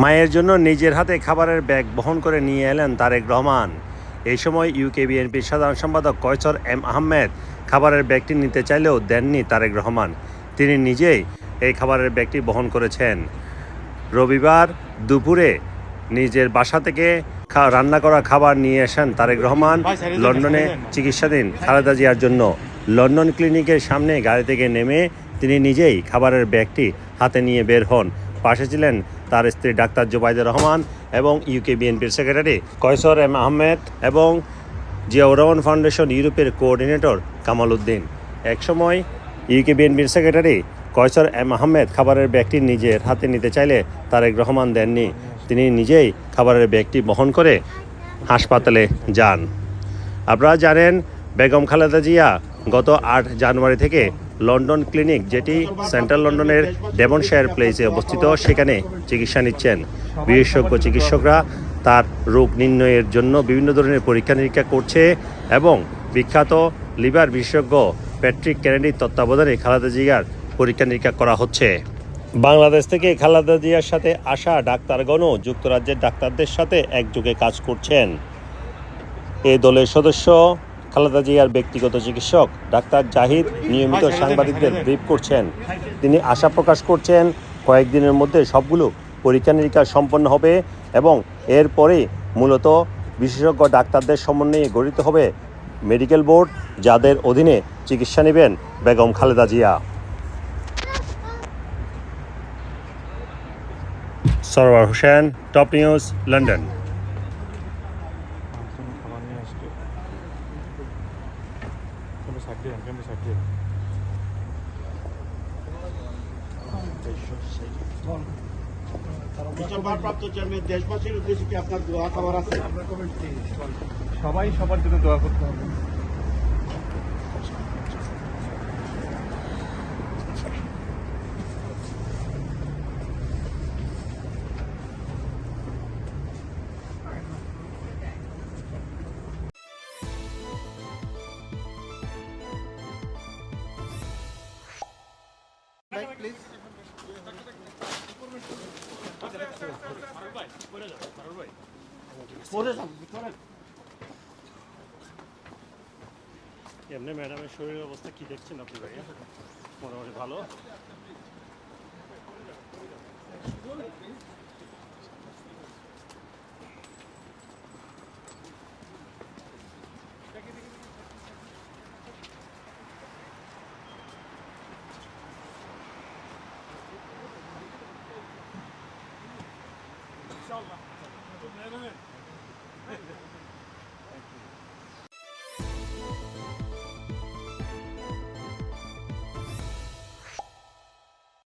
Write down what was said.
মায়ের জন্য নিজের হাতে খাবারের ব্যাগ বহন করে নিয়ে এলেন তারেক রহমান। এই সময় ইউকে বিএনপির সাধারণ সম্পাদক কয়সর এম আহমেদ খাবারের ব্যাগটি নিতে চাইলেও দেননি তারেক রহমান। তিনি নিজেই এই খাবারের ব্যাগটি বহন করেছেন। রবিবার দুপুরে নিজের বাসা থেকে রান্না করা খাবার নিয়ে আসেন তারেক রহমান লন্ডনে চিকিৎসাধীন খালেদা জিয়ার জন্য। লন্ডন ক্লিনিকের সামনে গাড়ি থেকে নেমে তিনি নিজেই খাবারের ব্যাগটি হাতে নিয়ে বের হন। পাশে ছিলেন তার স্ত্রী ডাক্তার জোবাইদুর রহমান এবং ইউকে বিএনপির সেক্রেটারি কয়সর এম আহমেদ এবং জিয়াউর রহমান ফাউন্ডেশন ইউরোপের কোঅর্ডিনেটর কামাল উদ্দিন। একসময় ইউকে বিএনপির সেক্রেটারি কয়সর এম আহমেদ খাবারের ব্যাগটি নিজের হাতে নিতে চাইলে তারেক রহমান দেননি। তিনি নিজেই খাবারের ব্যাগটি বহন করে হাসপাতালে যান। আপনারা জানেন, বেগম খালেদা জিয়া গত আট জানুয়ারি থেকে লন্ডন ক্লিনিক, যেটি সেন্ট্রাল লন্ডনের ডেমনশায়ার প্লেসে অবস্থিত, সেখানে চিকিৎসা নিচ্ছেন। বিশেষজ্ঞ চিকিৎসকরা তার রোগ নির্ণয়ের জন্য বিভিন্ন ধরনের পরীক্ষা নিরীক্ষা করছে এবং বিখ্যাত লিভার বিশেষজ্ঞ প্যাট্রিক কেনেডির তত্ত্বাবধানে খালাদা জিয়ার পরীক্ষা নিরীক্ষা করা হচ্ছে। বাংলাদেশ থেকে খালাদা জিয়ার সাথে আসা ডাক্তারগণও যুক্তরাজ্যের ডাক্তারদের সাথে একযোগে কাজ করছেন। এই দলের সদস্য খালেদা জিয়ার ব্যক্তিগত চিকিৎসক ডাক্তার জাহিদ নিয়মিত সাংবাদিকদের ব্রিফ করছেন। তিনি আশা প্রকাশ করছেন কয়েকদিনের মধ্যে সবগুলো পরীক্ষা নিরীক্ষা সম্পন্ন হবে এবং এরপরে মূলত বিশেষজ্ঞ ডাক্তারদের সমন্বয়ে গঠিত হবে মেডিকেল বোর্ড যাদের অধীনে চিকিৎসা নেবেন Begum Khaleda Zia. Sarwar Hossain top news London কোনো খাবার নিয়ে আসছে কেমন সাইড কেমন সাইড ভারপ্রাপ্ত চেয়ারম্যান দেশবাসীর উদ্দেশ্যে কি আপনার দোয়া খাবার আছে? সবাই সবার জন্য দোয়া করতে হবে। এমনি ম্যাডামের শরীরের অবস্থা কি দেখছেন আপনি ভাইয়া? মোটামুটি ভালো? شاء الله